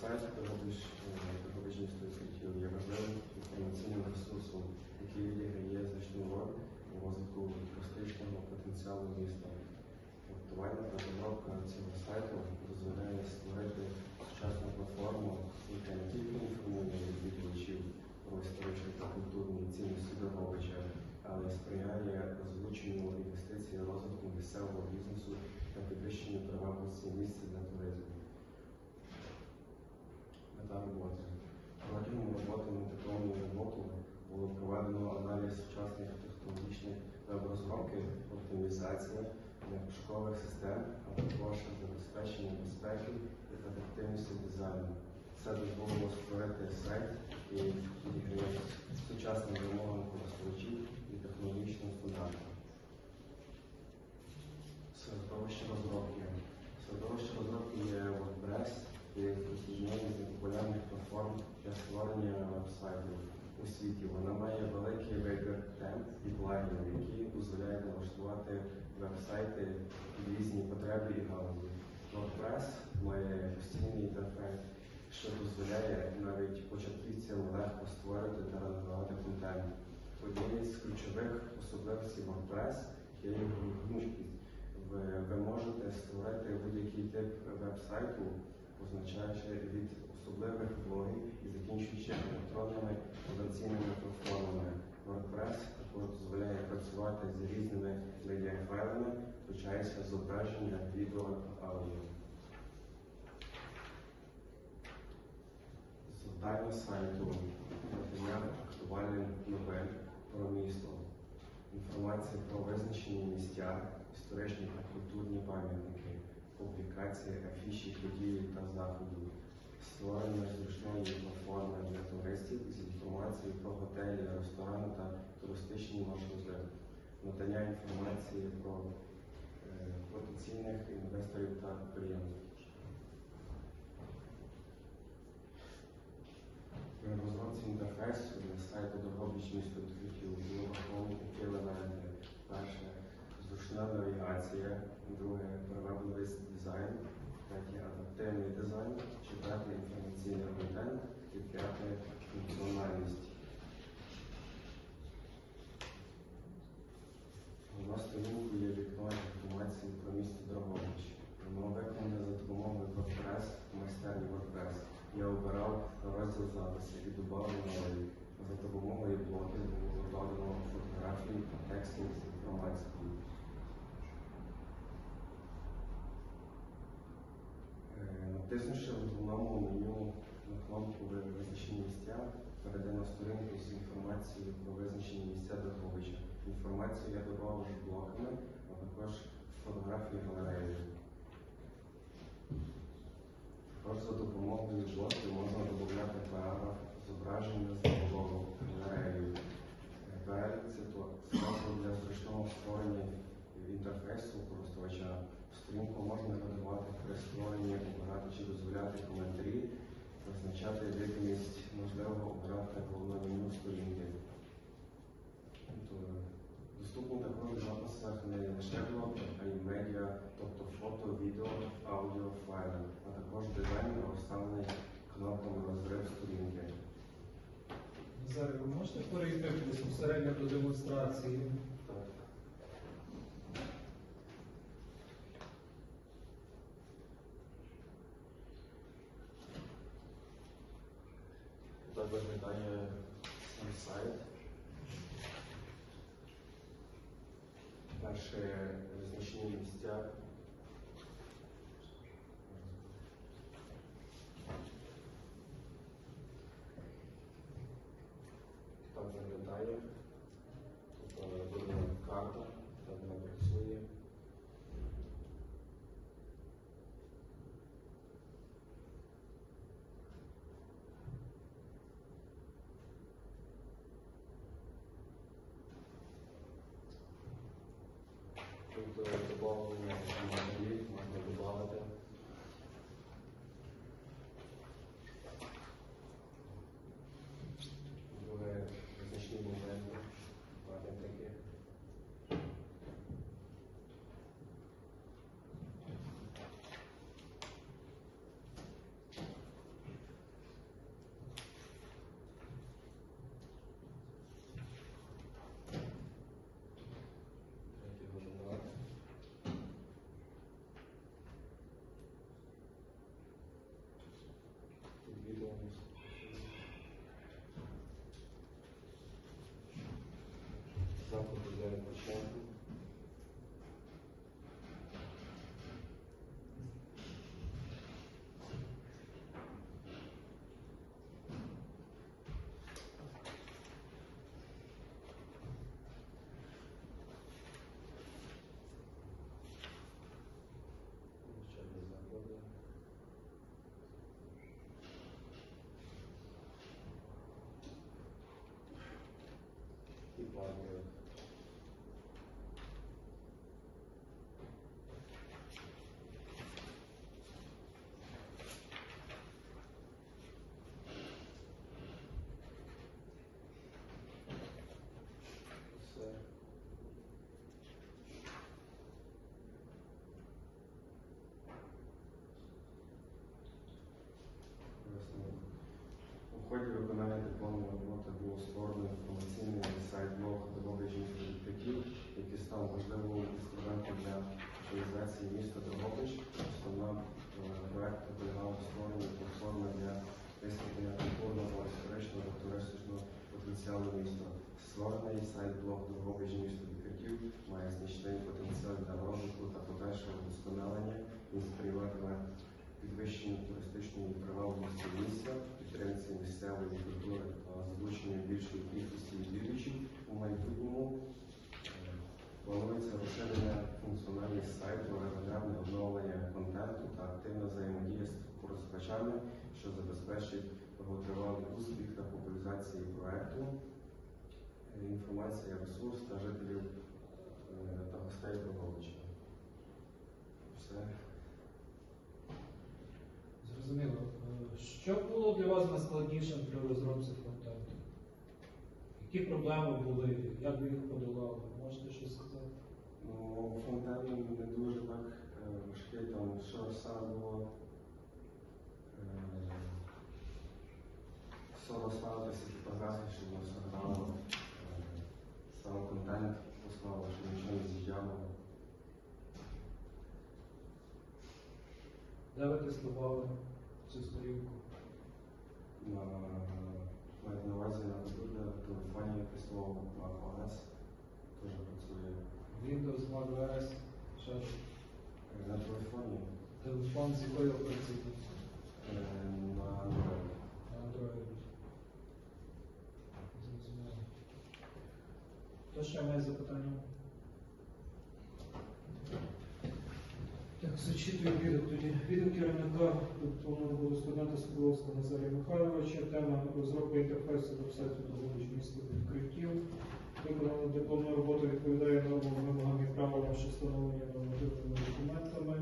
сайт місто освітів є важливим інформаційним ресурсом, який відіграє значну роль у розвитку туристичного потенціалу міста. Актуальна розробка цього сайту дозволяє створити сучасну платформу, яка не тільки інформує відвідувачів про історичні та культурні цінності Дрогобича, але й сприяє озвученню інвестицій розвитку місцевого бізнесу та підвищенню привабливості місця для туризму. Оптимізація пошукових систем, а також забезпечення безпеки і ефективності дизайну. Це дозволило створити сайт, який відіграє сучасним вимогам користувачів і технологічним стандартам. Середовище розробки. Середовище розробки є WordPress і однією з популярних платформ для створення веб-сайтів у світі. Вона має великий вибір веб-сайти під різні потреби і галузі. WordPress має постійний інтерфейс, що дозволяє навіть початківцям легко створити та редагувати контент. Однією з ключових особливостей WordPress є його гнучкість. Ви, ви можете створити будь-який тип веб-сайту, позначаючи від особливих блогів і закінчуючи електронними комерційними платформами. WordPress також дозволяє працювати з різними медіафайлами, включаючи зображення, відео та аудіо. Завдання сайту надання актуальних новин про місто, інформація про визначені місця, історичні та культурні пам'ятники, публікації, афіші, події та заходів, створення зручної платформи для туристів з інформацією про готелі, ресторани та туристичні маршрути, надання інформації про е, потенційних інвесторів та клієнтів. Розробці інтерфейсу сайту Дрогобич місто відкриттів було такі елементи. Перше зручна навігація, друге привабливий дизайн, третє адаптивний дизайн, четверте інформаційний контент і п'яте функціональність. На сторінку є вікно інформації про місто Дрогобич. Воно виконане за допомогою WordPress, майстерні WordPress. Я обирав розділ записи і додав. За допомогою блоків було фотографії, тексти з інформацією. Е, Натиснувши в головному меню на кнопку «Ви визначені місця, перейде на сторінку з інформацією про визначені місця Дрогобича. Інформацію я додав блоками, а також фотографії галереї. Також за допомогою блоків можна додати параграф зображення з заголовок галерею. Перелік це спосіб для зручного створення інтерфейсу користувача. Стрімко можна додавати при створенні, обирати чи дозволяти коментарі, визначати видимість, можливо, обирати головне меню сторінки. Тобто, Доступні також в записах не лише блог, а й медіа, тобто фото, відео, аудіо, файли, а також дизайн розставлений кнопками розрив сторінки. Зараз ви можете перейти безпосередньо до демонстрації? Так. Так виглядає сам сайт. Перше визначені місця. walk away from Центру для У виконання дипломної роботи було створено інформаційний сайт блог Дрогобичних відкриттів, який став важливим інструментом для реалізації міста Дрогобич. Основна е, проекту полягала в створенні платформи для висвітлення культурного, історичного туристичного потенціалу міста. Створений сайт блог Дрогобич місто відкриттів має значний потенціал для розвитку та подальшого вдосконалення. Він сприятиме підвищенню туристичної привабливості місця, підтримці місцевої культури та залученню більшої кількості відвідувачів у майбутньому. Е, Планується розширення функціональність сайту, регулярне оновлення контенту та активна взаємодія з користувачами, що забезпечить довготривалий успіх та популяризації проекту. Е, Інформація, ресурс та жителів е, та гостей Дрогобича. Все. Зрозуміло. Що було для вас найскладнішим при розробці фронтенду? Які проблеми були? Як ви їх подолали? Можете щось сказати? Ну, фонтан не дуже так е, важкий, там що саме було. Все розставитися фотографії, щоб воно все грало. Е, Сам контент поставив, щоб нічого не з'їжджало. Де ви тестували цю сторінку? На, на увазі на телефоні тестував на теж працює. Windows, Mac OS, ще На телефоні телефон з якою операційною? е, на Android. Android. Зрозуміло. Хто ще має запитання? Так, зачитую. Відео керівника дипломного було студента Соколовського Назарія Михайловича. Тема розробка інтерфейсу вебсайту Дрогобич міста відкриттів. Виконана дипломна робота відповідає нормам вимогам і правилам, що встановлені нормативними документами.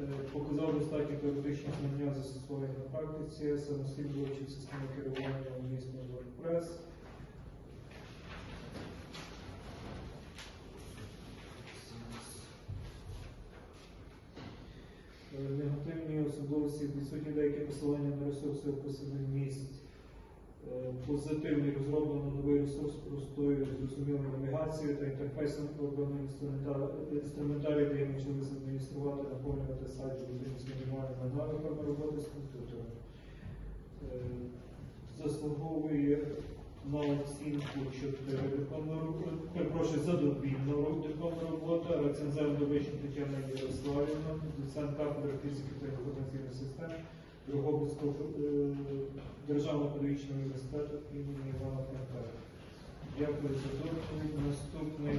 Е, Показав достатньо теоретичні знання застосування на практиці, самостійно вивчив систему керування містом WordPress. Негативні особливості відсутні деякі посилання на ресурси описаних місць. Е, Позитивний розроблено новий ресурс простою зрозумілою навігацією та інтерфейсом обраного інструментарій, де є можливість адмініструвати, наповнювати сайт з мінімальними навиками роботи з комп'ютером. Е, Заслуговує оцінку що перепрошую, за добільну дипломну роботу, рецензент Довична Тетяна Ярославівна, доцент кафедри фізики та інформаційних систем Дрогобицького е, державного педагогічного університету імені Івана Франка. Дякую за доповідь. Наступний